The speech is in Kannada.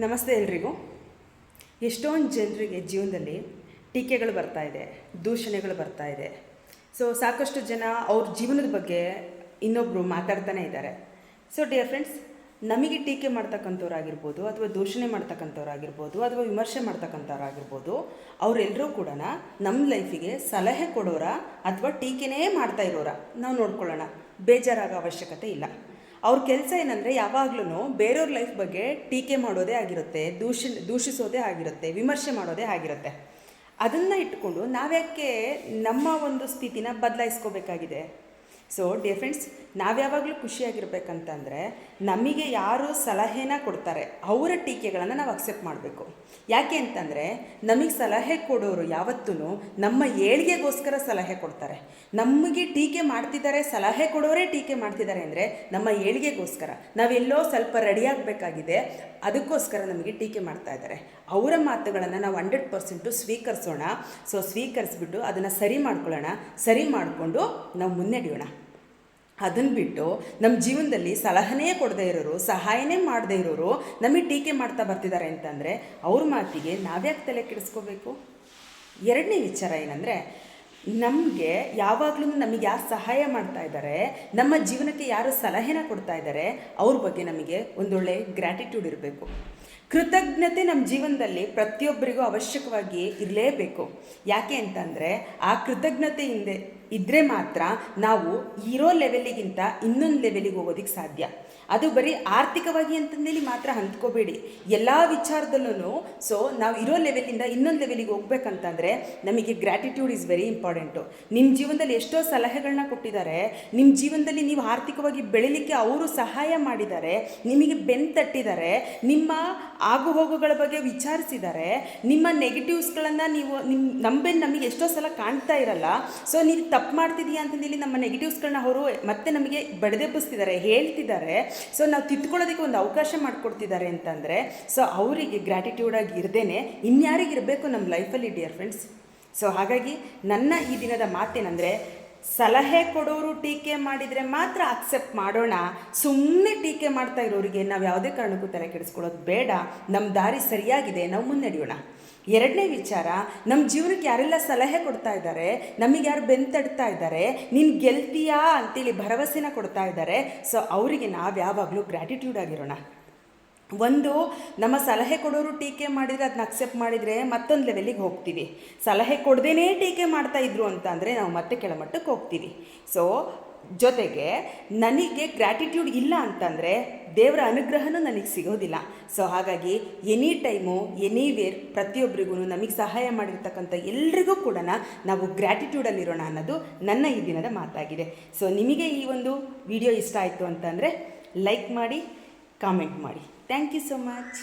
ನಮಸ್ತೆ ಎಲ್ರಿಗೂ. ಎಷ್ಟೊಂದು ಜನರಿಗೆ ಜೀವನದಲ್ಲಿ ಟೀಕೆಗಳು ಬರ್ತಾ ಇದೆ, ದೂಷಣೆಗಳು ಬರ್ತಾ ಇದೆ. ಸೊ ಸಾಕಷ್ಟು ಜನ ಅವ್ರ ಜೀವನದ ಬಗ್ಗೆ ಇನ್ನೊಬ್ಬರು ಮಾತಾಡ್ತಾನೆ ಇದ್ದಾರೆ. ಸೊ ಡಿಯರ್ ಫ್ರೆಂಡ್ಸ್ ನಮಗೆ ಟೀಕೆ ಮಾಡ್ತಕ್ಕಂಥವ್ರಾಗಿರ್ಬೋದು ಅಥವಾ ದೂಷಣೆ ಮಾಡ್ತಕ್ಕಂಥವ್ರಾಗಿರ್ಬೋದು ಅಥವಾ ವಿಮರ್ಶೆ ಮಾಡ್ತಕ್ಕಂಥವ್ರಾಗಿರ್ಬೋದು ಅವರೆಲ್ಲರೂ ಕೂಡ ನಮ್ಮ ಲೈಫಿಗೆ ಸಲಹೆ ಕೊಡೋರ ಅಥವಾ ಟೀಕೆನೇ ಮಾಡ್ತಾ ಇರೋರ? ನಾವು ನೋಡ್ಕೊಳ್ಳೋಣ. ಬೇಜಾರಾಗೋ ಅವಶ್ಯಕತೆ ಇಲ್ಲ. ಅವ್ರ ಕೆಲಸ ಏನಂದರೆ ಯಾವಾಗ್ಲೂ ಬೇರೆಯವ್ರ ಲೈಫ್ ಬಗ್ಗೆ ಟೀಕೆ ಮಾಡೋದೇ ಆಗಿರುತ್ತೆ, ದೂಷಿ, ದೂಷಿಸೋದೇ ಆಗಿರುತ್ತೆ, ವಿಮರ್ಶೆ ಮಾಡೋದೇ ಆಗಿರುತ್ತೆ. ಅದನ್ನು ಇಟ್ಕೊಂಡು ನಾವ್ಯಾಕೆ ನಮ್ಮ ಒಂದು ಸ್ಥಿತಿನ ಬದಲಾಯಿಸ್ಕೋಬೇಕಾಗಿದೆ? ಸೊ ಡಿಯರ್ ಫ್ರೆಂಡ್ಸ್ ನಾವ್ಯಾವಾಗಲೂ ಖುಷಿಯಾಗಿರ್ಬೇಕಂತಂದರೆ ನಮಗೆ ಯಾರು ಸಲಹೆನ ಕೊಡ್ತಾರೆ, ಅವರ ಟೀಕೆಗಳನ್ನು ನಾವು ಅಕ್ಸೆಪ್ಟ್ ಮಾಡಬೇಕು. ಯಾಕೆ ಅಂತಂದರೆ ನಮಗೆ ಸಲಹೆ ಕೊಡೋರು ಯಾವತ್ತೂ ನಮ್ಮ ಏಳಿಗೆಗೋಸ್ಕರ ಸಲಹೆ ಕೊಡ್ತಾರೆ. ನಮಗೆ ಟೀಕೆ ಮಾಡ್ತಿದ್ದಾರೆ, ಸಲಹೆ ಕೊಡೋರೇ ಟೀಕೆ ಮಾಡ್ತಿದ್ದಾರೆ ಅಂದರೆ ನಮ್ಮ ಏಳಿಗೆಗೋಸ್ಕರ. ನಾವೆಲ್ಲೋ ಸ್ವಲ್ಪ ರೆಡಿಯಾಗಬೇಕಾಗಿದೆ ಅದಕ್ಕೋಸ್ಕರ ನಮಗೆ ಟೀಕೆ ಮಾಡ್ತಾ ಇದ್ದಾರೆ. ಅವರ ಮಾತುಗಳನ್ನು ನಾವು ಹಂಡ್ರೆಡ್ ಪರ್ಸೆಂಟು ಸ್ವೀಕರಿಸೋಣ. ಸೊ ಸ್ವೀಕರಿಸ್ಬಿಟ್ಟು ಅದನ್ನು ಸರಿ ಮಾಡ್ಕೊಳ್ಳೋಣ. ಸರಿ ಮಾಡಿಕೊಂಡು ನಾವು ಮುನ್ನಡೆಯೋಣ. ಅದನ್ನು ಬಿಟ್ಟು ನಮ್ಮ ಜೀವನದಲ್ಲಿ ಸಲಹೆನೇ ಕೊಡದೇ ಇರೋರು, ಸಹಾಯನೇ ಮಾಡದೇ ಇರೋರು ನಮಗೆ ಟೀಕೆ ಮಾಡ್ತಾ ಬರ್ತಿದ್ದಾರೆ ಅಂತಂದರೆ ಅವ್ರ ಮಾತಿಗೆ ನಾವ್ಯಾಕೆ ತಲೆ ಕೆಡಿಸ್ಕೋಬೇಕು? ಎರಡನೇ ವಿಚಾರ ಏನಂದರೆ ನಮಗೆ ಯಾವಾಗಲೂ ನಮಗೆ ಯಾರು ಸಹಾಯ ಮಾಡ್ತಾ ಇದ್ದಾರೆ ನಮ್ಮ ಜೀವನಕ್ಕೆ ಯಾರು ಸಲಹೆನ ಕೊಡ್ತಾ ಇದ್ದಾರೆ ಅವ್ರ ಬಗ್ಗೆ ನಮಗೆ ಒಂದೊಳ್ಳೆ ಗ್ರ್ಯಾಟಿಟ್ಯೂಡ್ ಇರಬೇಕು. ಕೃತಜ್ಞತೆ ನಮ್ಮ ಜೀವನದಲ್ಲಿ ಪ್ರತಿಯೊಬ್ಬರಿಗೂ ಅವಶ್ಯಕವಾಗಿ ಇರಲೇಬೇಕು. ಯಾಕೆ ಅಂತಂದರೆ, ಆ ಕೃತಜ್ಞತೆ ಹಿಂದೆ ಇದ್ದರೆ ಮಾತ್ರ ನಾವು ಇರೋ ಲೆವೆಲಿಗಿಂತ ಇನ್ನೊಂದು ಲೆವೆಲಿಗೆ ಹೋಗೋದಕ್ಕೆ ಸಾಧ್ಯ. ಅದು ಬರೀ ಆರ್ಥಿಕವಾಗಿ ಅಂತಂದೇಳಿ ಮಾತ್ರ ಹಂಚ್ಕೋಬೇಡಿ. ಎಲ್ಲ ವಿಚಾರದಲ್ಲೂ ಸೊ ನಾವು ಇರೋ ಲೆವೆಲಿಂದ ಇನ್ನೊಂದು ಲೆವೆಲಿಗೆ ಹೋಗ್ಬೇಕಂತಂದರೆ ನಮಗೆ ಗ್ರ್ಯಾಟಿಟ್ಯೂಡ್ ಇಸ್ ವೆರಿ ಇಂಪಾರ್ಟೆಂಟು ನಿಮ್ಮ ಜೀವನದಲ್ಲಿ ಎಷ್ಟೋ ಸಲಹೆಗಳನ್ನ ಕೊಟ್ಟಿದ್ದಾರೆ ನಿಮ್ಮ ಜೀವನದಲ್ಲಿ ನೀವು ಆರ್ಥಿಕವಾಗಿ ಬೆಳಿಲಿಕ್ಕೆ ಅವರು ಸಹಾಯ ಮಾಡಿದ್ದಾರೆ ನಿಮಗೆ ಬೆನ್ ತಟ್ಟಿದ್ದಾರೆ ನಿಮ್ಮ ಆಗು ಹೋಗುಗಳ ಬಗ್ಗೆ ವಿಚಾರಿಸಿದ್ದಾರೆ ನಿಮ್ಮ ನೆಗೆಟಿವ್ಸ್ಗಳನ್ನು ನೀವು ನಿಮ್ಮ ನಂಬೆ ನಮಗೆ ಎಷ್ಟೋ ಸಲ ಕಾಣ್ತಾ ಇರಲ್ಲ ಸೊ ನೀವು ತಪ್ಪು ಮಾಡ್ತಿದೀಯ ಅಂತಂದೇಳಿ ನಮ್ಮ ನೆಗೆಟಿವ್ಸ್ಗಳನ್ನ ಅವರು ಮತ್ತೆ ನಮಗೆ ಬಡದೆಬ್ಬಿಸ್ತಿದ್ದಾರೆ ಹೇಳ್ತಿದ್ದಾರೆ ಸೊ ನಾವು ತಿದ್ಕೊಳ್ಳೋದಕ್ಕೆ ಒಂದು ಅವಕಾಶ ಮಾಡಿಕೊಡ್ತಿದ್ದಾರೆ ಅಂತಂದರೆ ಸೊ ಅವರಿಗೆ ಗ್ರ್ಯಾಟಿಟ್ಯೂಡಾಗಿ ಇರದೇನೆ ಇನ್ಯಾರಿಗಿರಬೇಕು ನಮ್ಮ ಲೈಫಲ್ಲಿ ಡಿಯರ್ ಫ್ರೆಂಡ್ಸ್ ಸೊ ಹಾಗಾಗಿ ನನ್ನ ಈ ದಿನದ ಮಾತೇನೆಂದರೆ ಸಲಹೆ ಕೊಡೋರು ಟೀಕೆ ಮಾಡಿದರೆ ಮಾತ್ರ ಅಕ್ಸೆಪ್ಟ್ ಮಾಡೋಣ. ಸುಮ್ಮನೆ ಟೀಕೆ ಮಾಡ್ತಾ ಇರೋರಿಗೆ ನಾವು ಯಾವುದೇ ಕಾರಣಕ್ಕೂ ತಲೆ ಕೆಡಿಸ್ಕೊಳ್ಳೋದು ಬೇಡ. ನಮ್ಮ ದಾರಿ ಸರಿಯಾಗಿದೆ, ನಾವು ಮುನ್ನಡೆಯೋಣ. ಎರಡನೇ ವಿಚಾರ ನಮ್ಮ ಜೀವನಕ್ಕೆ ಯಾರೆಲ್ಲ ಸಲಹೆ ಕೊಡ್ತಾ ಇದ್ದಾರೆ, ನಮಗೆ ಯಾರು ಬೆಂತಡ್ತಾ ಇದ್ದಾರೆ, ನೀನು ಗೆಲ್ತೀಯಾ ಅಂತೇಳಿ ಭರವಸೆನ ಕೊಡ್ತಾ ಇದ್ದಾರೆ. ಸೊ ಅವರಿಗೆ ನಾವು ಯಾವಾಗಲೂ ಗ್ರ್ಯಾಟಿಟ್ಯೂಡ್ ಆಗಿರೋಣ. ಒಂದು, ನಮ್ಮ ಸಲಹೆ ಕೊಡೋರು ಟೀಕೆ ಮಾಡಿದರೆ ಅದನ್ನ ಅಕ್ಸೆಪ್ಟ್ ಮಾಡಿದರೆ ಮತ್ತೊಂದು ಲೆವೆಲಿಗೆ ಹೋಗ್ತೀವಿ. ಸಲಹೆ ಕೊಡದೇನೇ ಟೀಕೆ ಮಾಡ್ತಾ ಇದ್ರು ಅಂತ ಅಂದರೆ ನಾವು ಮತ್ತೆ ಕೆಳಮಟ್ಟಕ್ಕೆ ಹೋಗ್ತೀವಿ. ಸೊ ಜೊತೆಗೆ ನನಗೆ ಗ್ರ್ಯಾಟಿಟ್ಯೂಡ್ ಇಲ್ಲ ಅಂತಂದರೆ ದೇವರ ಅನುಗ್ರಹನೂ ನನಗೆ ಸಿಗೋದಿಲ್ಲ. ಸೊ ಹಾಗಾಗಿ ಎನಿ ಟೈಮು ಎನಿವೇರ್ ಪ್ರತಿಯೊಬ್ಬರಿಗೂ ನಮಗೆ ಸಹಾಯ ಮಾಡಿರ್ತಕ್ಕಂಥ ಎಲ್ರಿಗೂ ಕೂಡ ನಾವು ಗ್ರ್ಯಾಟಿಟ್ಯೂಡಲ್ಲಿರೋಣ ಅನ್ನೋದು ನನ್ನ ಈ ದಿನದ ಮಾತಾಗಿದೆ. ಸೊ ನಿಮಗೆ ಈ ಒಂದು ವಿಡಿಯೋ ಇಷ್ಟ ಆಯಿತು ಅಂತಂದರೆ ಲೈಕ್ ಮಾಡಿ ಕಾಮೆಂಟ್ ಮಾಡಿ. Thank you so much